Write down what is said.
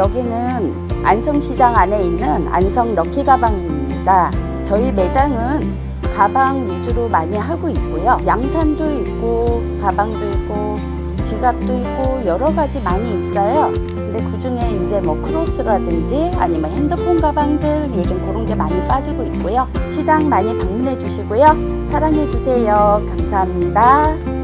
여기는 안성시장 안에 있는 안성 럭키 가방입니다. 저희 매장은 가방 위주로 많이 하고 있고요. 양산도 있고, 가방도 있고, 지갑도 있고, 여러 가지 많이 있어요. 근데 그 중에 이제 뭐 크로스라든지 아니면 핸드폰 가방들 요즘 그런 게 많이 빠지고 있고요. 시장 많이 방문해 주시고요. 사랑해 주세요. 감사합니다.